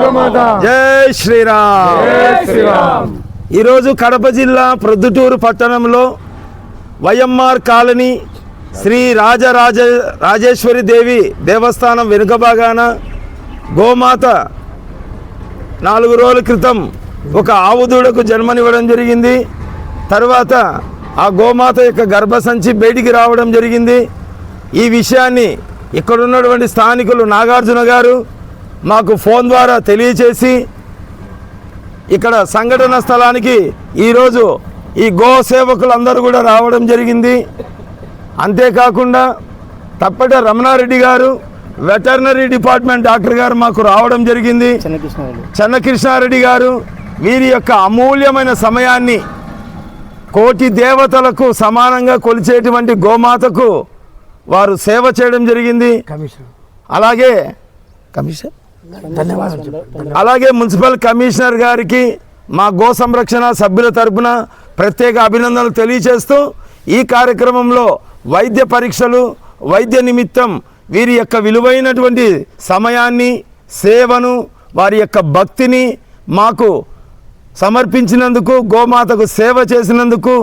గోమాత. జై శ్రీరామ్. ఈరోజు కడప జిల్లా ప్రొద్దుటూరు పట్టణంలో వైఎంఆర్ కాలనీ శ్రీ రాజరాజ రాజేశ్వరి దేవి దేవస్థానం వెనుక భాగాన గోమాత నాలుగు రోజుల క్రితం ఒక ఆవు దూడకు జన్మనివ్వడం జరిగింది. తర్వాత ఆ గోమాత యొక్క గర్భసంచి బయటికి రావడం జరిగింది. ఈ విషయాన్ని ఇక్కడ ఉన్నటువంటి స్థానికులు నాగార్జున గారు మాకు ఫోన్ ద్వారా తెలియచేసి ఇక్కడ సంఘటన స్థలానికి ఈరోజు ఈ గో సేవకులందరూ కూడా రావడం జరిగింది. అంతేకాకుండా తప్పట రమణారెడ్డి గారు వెటర్నరీ డిపార్ట్మెంట్ డాక్టర్ గారు మాకు రావడం జరిగింది. చెన్నకృష్ణారెడ్డి గారు వీరి యొక్క అమూల్యమైన సమయాన్ని కోటి దేవతలకు సమానంగా కొలిచేటువంటి గోమాతకు వారు సేవ చేయడం జరిగింది. అలాగే కమిషన్ అలాగే మున్సిపల్ కమిషనర్ గారికి మా గో సంరక్షణ సభ్యుల తరపున ప్రత్యేక అభినందనలు తెలియజేస్తూ ఈ కార్యక్రమంలో వైద్య పరీక్షలు వైద్య నిమిత్తం వీరి యొక్క విలువైనటువంటి సమయాన్ని సేవను వారి యొక్క భక్తిని మాకు సమర్పించినందుకు గోమాతకు సేవ చేసినందుకు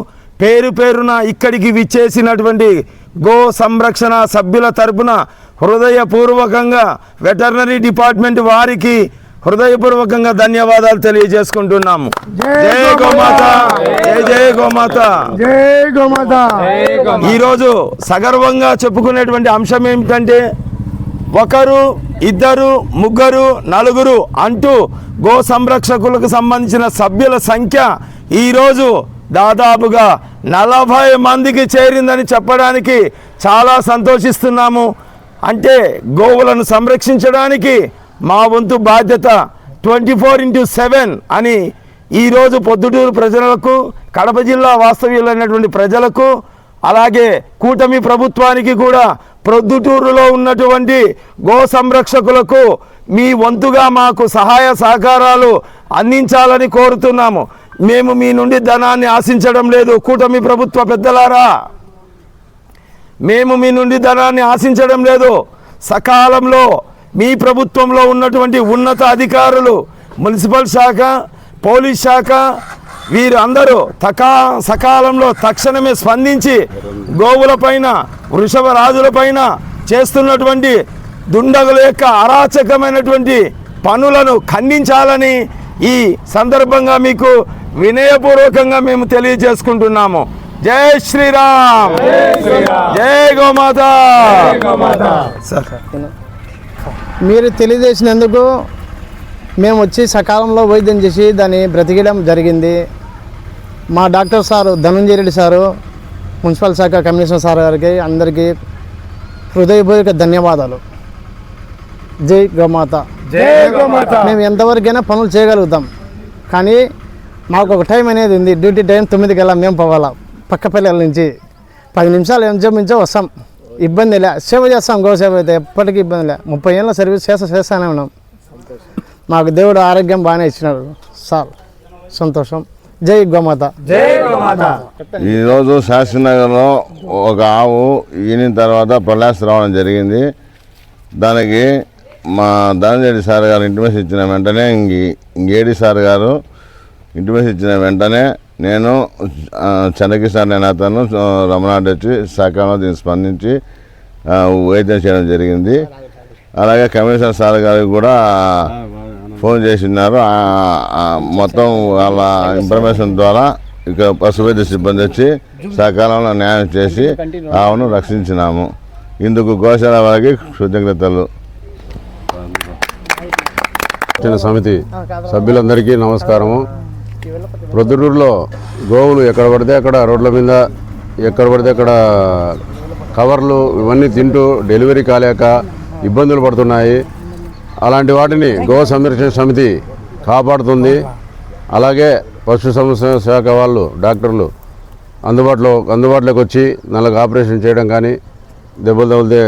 పేరు పేరున ఇక్కడికి విచ్చేసినటువంటి గో సంరక్షణ సభ్యుల తరపున హృదయపూర్వకంగా వెటర్నరీ డిపార్ట్మెంట్ వారికి హృదయపూర్వకంగా ధన్యవాదాలు తెలియజేసుకుంటున్నాము. జై గోమాత జై జై గోమాత జై గోమాత ఈరోజు సగర్వంగా చెప్పుకునేటువంటి అంశం ఏమిటంటే ఒకరు ఇద్దరు ముగ్గురు నలుగురు అంటూ గో సంరక్షకులకు సంబంధించిన సభ్యుల సంఖ్య ఈరోజు దాదాపుగా నలభై మందికి చేరిందని చెప్పడానికి చాలా సంతోషిస్తున్నాము. అంటే గోవులను సంరక్షించడానికి మా వంతు బాధ్యత ట్వంటీ ఫోర్ ఇంటూ సెవెన్ అని ఈరోజు పొద్దుటూరు ప్రజలకు కడప జిల్లా వాస్తవ్యులైనటువంటి ప్రజలకు అలాగే కూటమి ప్రభుత్వానికి కూడా ప్రొద్దుటూరులో ఉన్నటువంటి గో సంరక్షకులకు మీ వంతుగా మాకు సహాయ సహకారాలు అందించాలని కోరుతున్నాము. మేము మీ నుండి ధనాన్ని ఆశించడం లేదు. కూటమి ప్రభుత్వ పెద్దలారా మేము మీ నుండి ధనాన్ని ఆశించడం లేదు. సకాలంలో మీ ప్రభుత్వంలో ఉన్నటువంటి ఉన్నత అధికారులు మున్సిపల్ శాఖ పోలీస్ శాఖ వీరందరూ తకా సకాలంలో తక్షణమే స్పందించి గోవులపైన వృషభ రాజులపైన చేస్తున్నటువంటి దుండగుల యొక్క అరాచకమైనటువంటి పనులను ఖండించాలని ఈ సందర్భంగా మీకు వినయపూర్వకంగా మేము తెలియజేసుకుంటున్నాము. జై శ్రీరామ్. జై గోమాత. సార్. మీరు తెలియజేసినందుకు మేము వచ్చి సకాలంలో వైద్యం చేసి దాన్ని బ్రతికడం జరిగింది. మా doctor sir Dhananjaya Reddy sir municipal శాఖ కమిషనర్ సార్ గారికి అందరికీ హృదయపూర్వక ధన్యవాదాలు. జై గోమాత. జై గోమాత. మేము ఎంతవరకైనా పనులు చేయగలుగుతాం. కానీ మాకు ఒక టైం అనేది ఉంది. డ్యూటీ టైం తొమ్మిదికి వెళ్ళాం మేము పోవాలా. పక్క పిల్లల నుంచి పది నిమిషాలు ఎంచో మించో వస్తాం. ఇబ్బంది లే. సేవ చేస్తాం గోసేవ అయితే ఎప్పటికీ ఇబ్బంది లే. ముప్పై ఏళ్ళ సర్వీస్ చేస్తా చేస్తానే ఉన్నాం. మాకు దేవుడు ఆరోగ్యం బాగానే ఇచ్చినాడు. సార్ సంతోషం. జై గోమాత. జై గోమాత. ఈరోజు శాస్త్రీనగర్లో ఒక ఆవు ఈనిన తర్వాత ప్రళాస్ రావడం జరిగింది. దానికి మా ధనంజయ సార్ గారు ఇంటిమేషన్ ఇచ్చిన వెంటనే ఇంక ఇంకేడి సార్ గారు ఇంటిమేషన్ ఇచ్చిన వెంటనే నేను ఆ, చెన్నకిషోర్ అనే అతను రమణాడు వచ్చి సకాలంలో దీన్ని స్పందించి వైద్యం చేయడం జరిగింది. అలాగే కమిషనర్ సార్ గారికి కూడా ఫోన్ చేసినారు. మొత్తం వాళ్ళ ఇన్ఫర్మేషన్ ద్వారా ఇక పశువైద్య సిబ్బంది వచ్చి సకాలంలో న్యాయం చేసి ఆవును రక్షించినాము. ఇందుకు గోశాల వారికి కృతజ్ఞతలు. చిన్న సమితి సభ్యులందరికీ నమస్కారము. ప్రొద్దుటూరులో గోవులు ఎక్కడ పడితే అక్కడ రోడ్ల మీద ఎక్కడ పడితే అక్కడ కవర్లు ఇవన్నీ తింటూ డెలివరీ కాలేక ఇబ్బందులు పడుతున్నాయి. అలాంటి వాటిని గో సంరక్షణ సమితి కాపాడుతుంది. అలాగే పశు సంరక్షణ శాఖ వాళ్ళు డాక్టర్లు అందుబాటులో అందుబాటులోకి వచ్చి నల్లగా ఆపరేషన్ చేయడం కానీ దెబ్బలు తగిలితే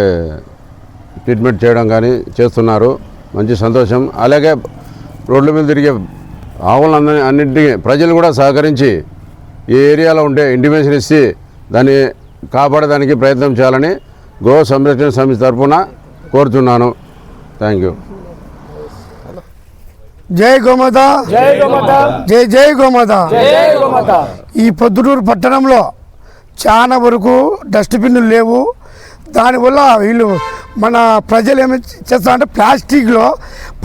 ట్రీట్మెంట్ చేయడం కానీ చేస్తున్నారు. మంచి సంతోషం. అలాగే రోడ్ల మీద తిరిగే ఆవులందరి అన్నింటినీ ప్రజలు కూడా సహకరించి ఈ ఏరియాలో ఉంటే ఇంటిమేషన్ ఇచ్చి దాన్ని కాపాడడానికి ప్రయత్నం చేయాలని గో సంరక్షణ సమితి తరఫున కోరుతున్నాను. థ్యాంక్ యూ జై గోమాత. జై గోమాత. జై జై గోమాత. జై గోమాత. ఈ పొద్దుటూరు పట్టణంలో చాలా వరకు డస్ట్బిన్లు లేవు. దానివల్ల వీళ్ళు మన ప్రజలు ఏమి చేస్తారంటే ప్లాస్టిక్లో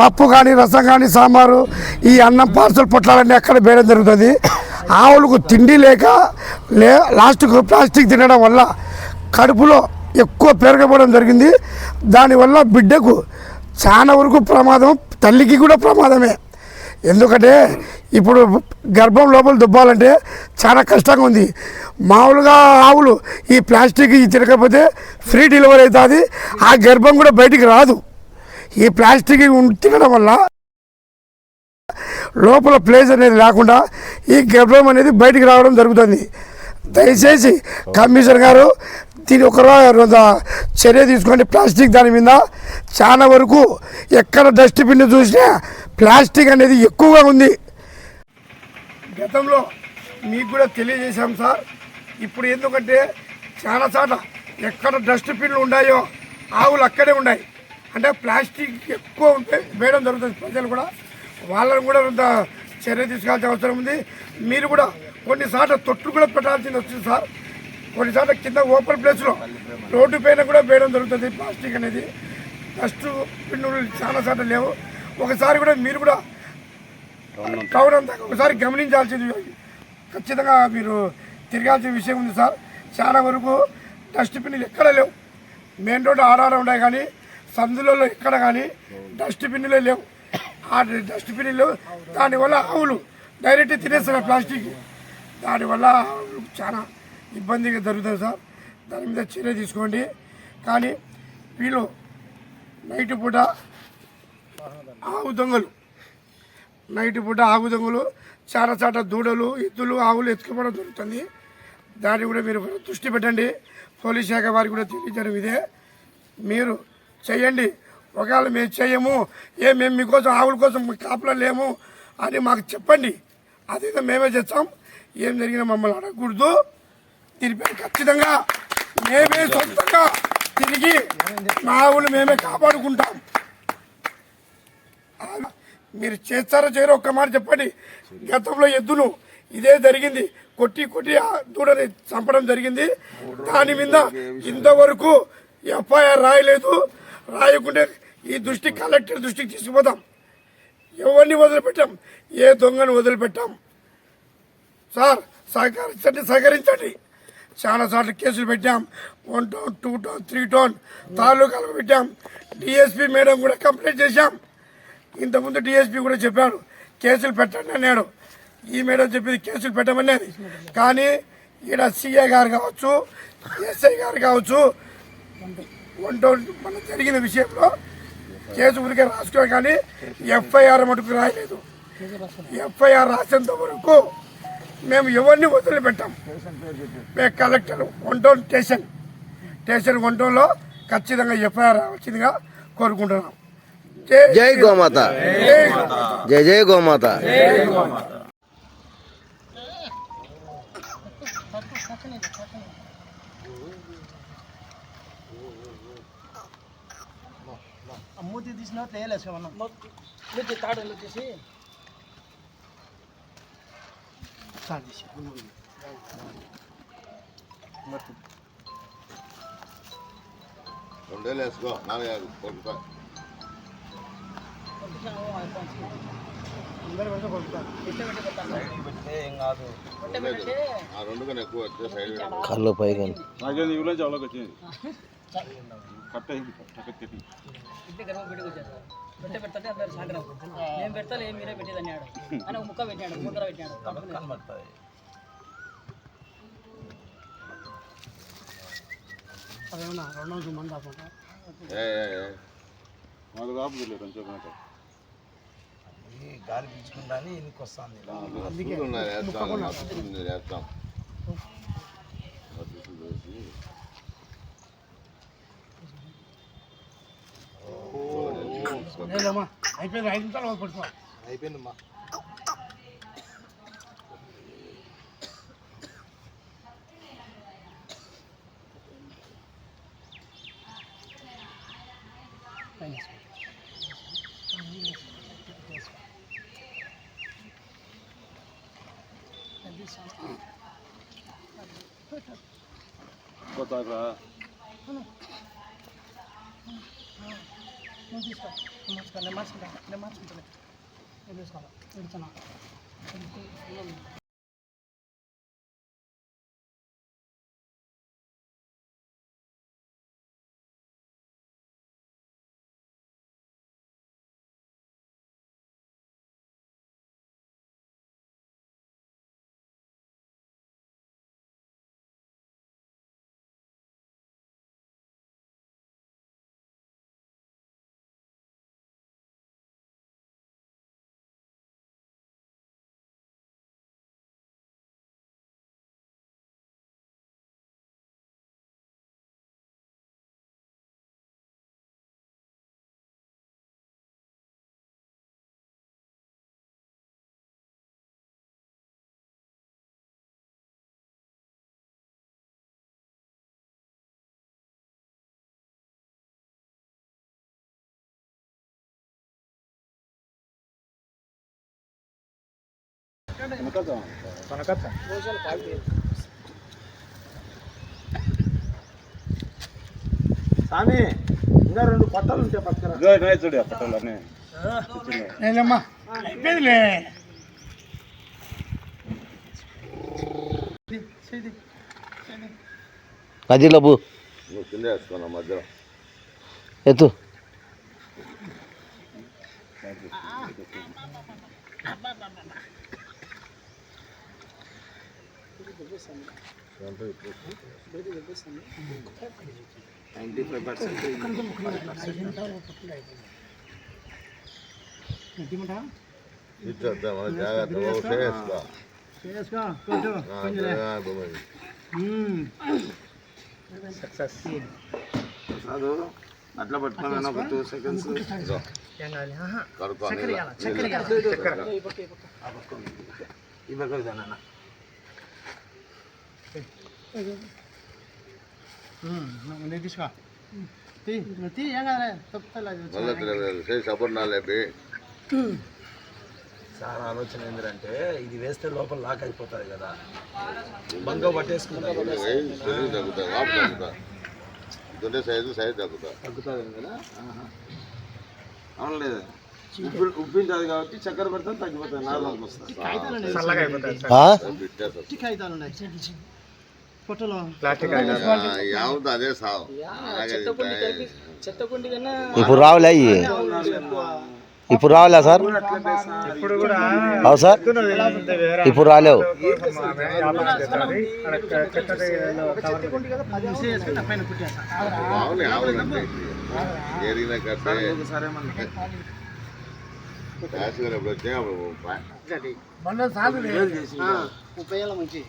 పప్పు కానీ రసం కానీ సాంబారు ఈ అన్నం పార్సల్ పొట్లాలన్నీ ఎక్కడ వేయడం జరుగుతుంది. ఆవులకు తిండి లేక లే లాస్ట్కు ప్లాస్టిక్ తినడం వల్ల కడుపులో ఎక్కువ పెరగబడడం జరిగింది. దానివల్ల బిడ్డకు చాలా వరకు ప్రమాదం తల్లికి కూడా ప్రమాదమే. ఎందుకంటే ఇప్పుడు గర్భం లోపల దుబ్బాలంటే చాలా కష్టంగా ఉంది. మామూలుగా ఆవులు ఈ ప్లాస్టిక్ తినకపోతే ఫ్రీ డెలివరీ అవుతుంది. ఆ గర్భం కూడా బయటికి రాదు. ఈ ప్లాస్టిక్ తినడం వల్ల లోపల ప్లేస్ అనేది లేకుండా ఈ గర్భం అనేది బయటికి రావడం జరుగుతుంది. దయచేసి కమిషనర్ గారు దీని ఒక చర్య తీసుకోండి. ప్లాస్టిక్ దాని మీద చాలా వరకు ఎక్కడ డస్ట్బిన్ చూసినా ప్లాస్టిక్ అనేది ఎక్కువగా ఉంది. గతంలో మీకు కూడా తెలియజేశాం సార్. ఇప్పుడు ఎందుకంటే చాలా చోట్ల ఎక్కడ డస్ట్బిన్లు ఉన్నాయో ఆవులు అక్కడే ఉన్నాయి. అంటే ప్లాస్టిక్ ఎక్కువ వే- వేయడం జరుగుతుంది ప్రజలు కూడా. వాళ్ళని కూడా కొంత చర్య తీసుకోవాల్సిన అవసరం ఉంది. మీరు కూడా కొన్నిసార్లు తొట్లు కూడా పెట్టాల్సింది వచ్చింది సార్. కొన్నిసార్లు కింద ఓపెన్ ప్లేస్లో రోడ్డు పైన కూడా వేయడం జరుగుతుంది. ప్లాస్టిక్ అనేది డస్ట్ పిన్నులు చాలా సార్లు లేవు. ఒకసారి కూడా మీరు కూడా టౌన్ అంతా ఒకసారి గమనించాల్సింది ఖచ్చితంగా మీరు తిరగాల్సిన విషయం ఉంది సార్. చాలా వరకు డస్ట్బిన్లు ఎక్కడ లేవు. మెయిన్ రోడ్డు ఆర్ఆర్ ఉన్నాయి కానీ సందులలో ఎక్కడ కానీ డస్ట్బిన్లే లేవు. ఆ డస్ట్బిన్లు దానివల్ల ఆవులు డైరెక్ట్ తినేస్తున్నారు ప్లాస్టిక్. దానివల్ల చాలా ఇబ్బందిగా జరుగుతుంది సార్. దాని మీద చర్య తీసుకోండి. కానీ వీళ్ళు నైట్ పూట ఆవు దొంగలు. నైట్ పూట ఆవు దొంగలు చాలా చాట దూడలు ఎద్దులు ఆవులు ఎత్తుకోవడం జరుగుతుంది. దాన్ని కూడా మీరు దృష్టి పెట్టండి. పోలీస్ శాఖ వారికి కూడా తెలియజేయడం ఇదే. మీరు చేయండి. ఒకవేళ మేము చేయము ఏ మేము మీకోసం ఆవుల కోసం మీ కాపులో లేము అని మాకు చెప్పండి. అదే మేమే చేస్తాం. ఏం జరిగినా మమ్మల్ని అడగకూడదు. దీనిపై ఖచ్చితంగా మేమే సొంతంగా తిరిగి మా ఆవులు మేమే కాపాడుకుంటాం. మీరు చేస్తారో చేయరో ఒక్క మాట చెప్పండి. గతంలో ఎద్దును ఇదే జరిగింది. కొట్టి కొట్టి ఆ దూడని చంపడం జరిగింది. దాని మీద ఇంతవరకు ఎఫ్ఐఆర్ రాయలేదు. రాయకుంటే ఈ దృష్టి కలెక్టర్ దృష్టికి తీసుకుపోతాం. ఎవరిని వదిలిపెట్టాం? ఏ దొంగను వదిలిపెట్టాం? సార్ సహకరించండి సహకరించండి. చాలా సార్లు కేసులు పెట్టాం. One town two town three town తాలూకాలకు పెట్టాం. డిఎస్పీ మేడం కూడా కంప్లైంట్ చేశాం. ఇంతకుముందు డిఎస్పీ కూడా చెప్పాడు కేసులు పెట్టండి అన్నాడు. ఈ మేడం చెప్పింది కేసులు పెట్టమనేది. కానీ ఈడ సీఏ గారు కావచ్చు ఎస్ఐ గారు కావచ్చు వన్ టౌన్ మన జరిగిన విషయంలో కేసు ఉరికే రాసుకో కానీ ఎఫ్ఐఆర్ మటుకు రాయలేదు. ఎఫ్ఐఆర్ రాసేంత వరకు మేము ఎవరిని వదిలిపెట్టాం? మేము collector one town station. Station one టౌన్లో ఖచ్చితంగా ఎఫ్ఐఆర్ రావాల్సిందిగా కోరుకుంటున్నాం. జై గోమాత. జై గోమాత. జై జై గోమాత. మూతి తీసిన తేలేసు మనం మూతి తాడు తీసి? రెండేళ్ళు వేసుకో నాలుగు కొడుకుతా ఆ రెండు కన్నా ఎక్కువ వస్తే సైడ్ పెట్టు. కళ్ళు పైకి పెట్టి వచ్చారు. పెట్టే పెడతాంటే అందరు సాగరం. నేను పెడతాను ఏం మీరే అని ఒక ముక్క పెట్టాడు ముద్ర పెట్టాడు కలుపుకునేది. అదేమన్నా రెండు వందల మంది కాకుండా ఏ ఏ, ఏ. మాకు కాపుదలేదు కొంచెం మేట. ఆ, సుళ్ళు ఉన్నాయి, వేస్తాం ఆ సుళ్ళు ఉంది, వేస్తాం ఆ సుళ్ళు వేసి లేదమ్మా అయిపోయింది. ఐదు నిమిషాలు పడుతున్నా నువ్వు తీసుకో నేను మార్చుకో నేను ఉంటుంది నేను మార్చుకుంటాను తీసుకోవాలి స్వామి ఇంకా రెండు పట్టాలు ఉంటాయి పక్కన నేనమ్మా అయిపోయిందిలే. మధ్యలోపు నువ్వు కింద వేసుకున్నా మధ్యలో? ఎత్తు. ఇచ్చేద్దాం జాగ్రత్త బాబు చేసుకో చేసుకో కొంచెం ఆ, బొమ్మది. కాదు అట్లా పట్టుకున్నాను ఒక టూ సెకండ్స్ తీసుకో తీ ఏం సపోర్ట్ సార్ ఆలోచన ఏంటంటే ఇది వేస్తే లోపల లాక్ అయిపోతుంది కదా బంగా పట్టేసుకుంటా సైజు సైజు తగ్గుతా తగ్గుతుంది కదా ఆహా. అవునులేదు ఉప్పి ఉప్పించదు కాబట్టి చక్కెర పెడితే తగ్గిపోతుంది నార్మల్కి వస్తుంది ఇప్పుడు రావులే అయ్యి ఇప్పుడు రావులే సార్ అవు సార్ ఇప్పుడు రాలేవు పైన కుట్టేస్తా మన ముప్పై ఏళ్ళ మంచి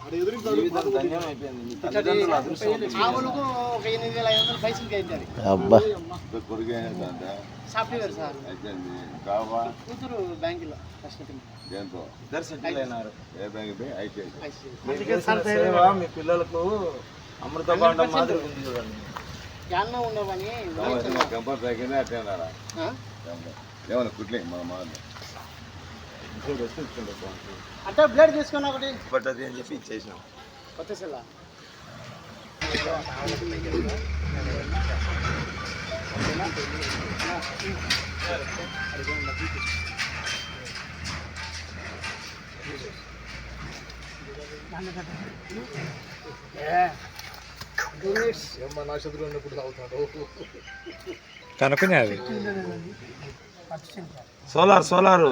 ఆవులకు ఒక ఎనిమిది వేల ఐదు వందల పైసలకి అవుతుంది అబ్బా. Software sir. కూతురు బ్యాంకులో మీ పిల్లలకు అమృత భాండం మాదిరి ఉంది చూడండి. యాన్న ఉండవని మా కంపల్సరీ అట్టే ఉన్నారా ఏమన్నా కుట్లే? మా మా అంటే బ్లేడ్ తీసుకున్నా ఒకటి. పట్టది అని చెప్పి ఇచ్చేసినాం. కొత్త సెల్ల? Solar solar.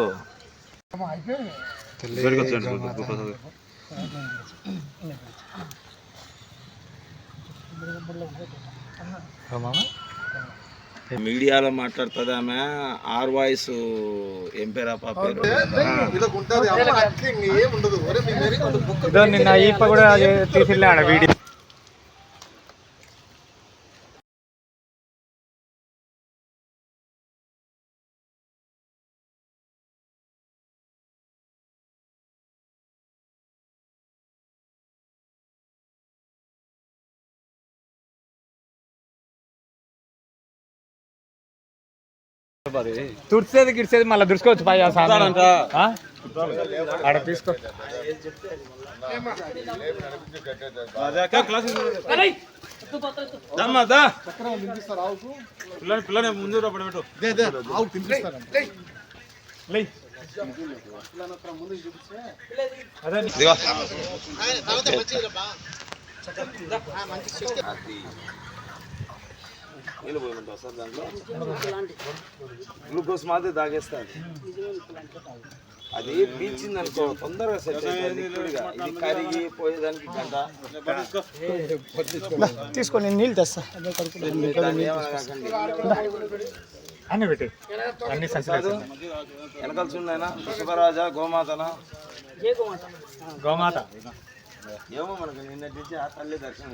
మీడియాలో మాట్లాడుతుంది ఆమె ఆర్ వాయిస్ ఏం పేరు ఆ పాప పేరు ఇదో నిన్న ఈప కూడా తీసిల్లాడు వీడియో తుడిచేది గిడిచేది మళ్ళీ దుడుచుకోవచ్చు పై ఆడ తీసుకో. పిల్లని పిల్లని ముందు అది నీళ్ళు పోయమంటావు సార్ దాంట్లో గ్లూకోజ్ మాత్రం తాగేస్తుంది. అది పీల్చింది అనుకో తొందరగా సెట్ ఇది కరిగి పోయేదానికి గంట. తీసుకొని నీళ్ళు తెస్తా. అన్ని పెట్టి. అన్ని వెనకాల చూడైనా శుభరాజా గోమాతనా? గోమాత? ఏమో మనకు నిన్నటి నుంచి ఆ తల్లి దర్శనం.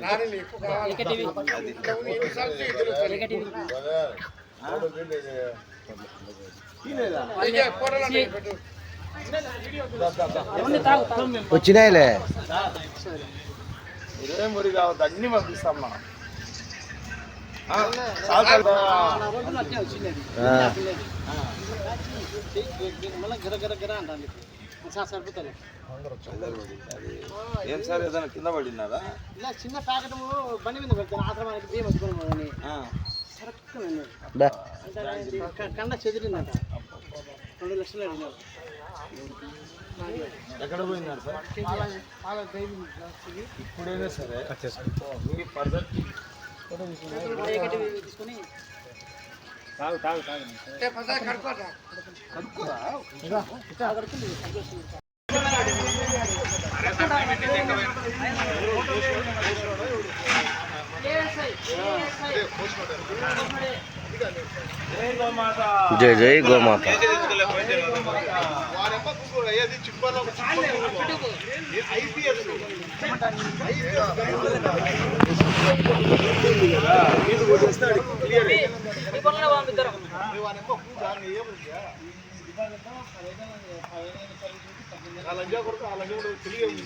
వచ్చినాయిలే ఇరవై మురి కావద్దు అన్ని పంపిస్తాం మనం గిర గిర గిర అంటాను సార్ సరిపోతుంది అది ఏం సార్ ఏదైనా కింద పడినారా? ఇలా చిన్న ప్యాకెట్ బండి మీద పెడతాను ఆశ్రమానికి బియ్యం క- కండ చెదిరిందంట. రెండు లక్షలు అడిగినారు. ఎక్కడ పోయినారు సార్? ఇప్పుడైనా సరే తీసుకొని తాగు తాగు తాగు. సంతోషం జై జై గోమాత. ఈ కొనలో తెలియదు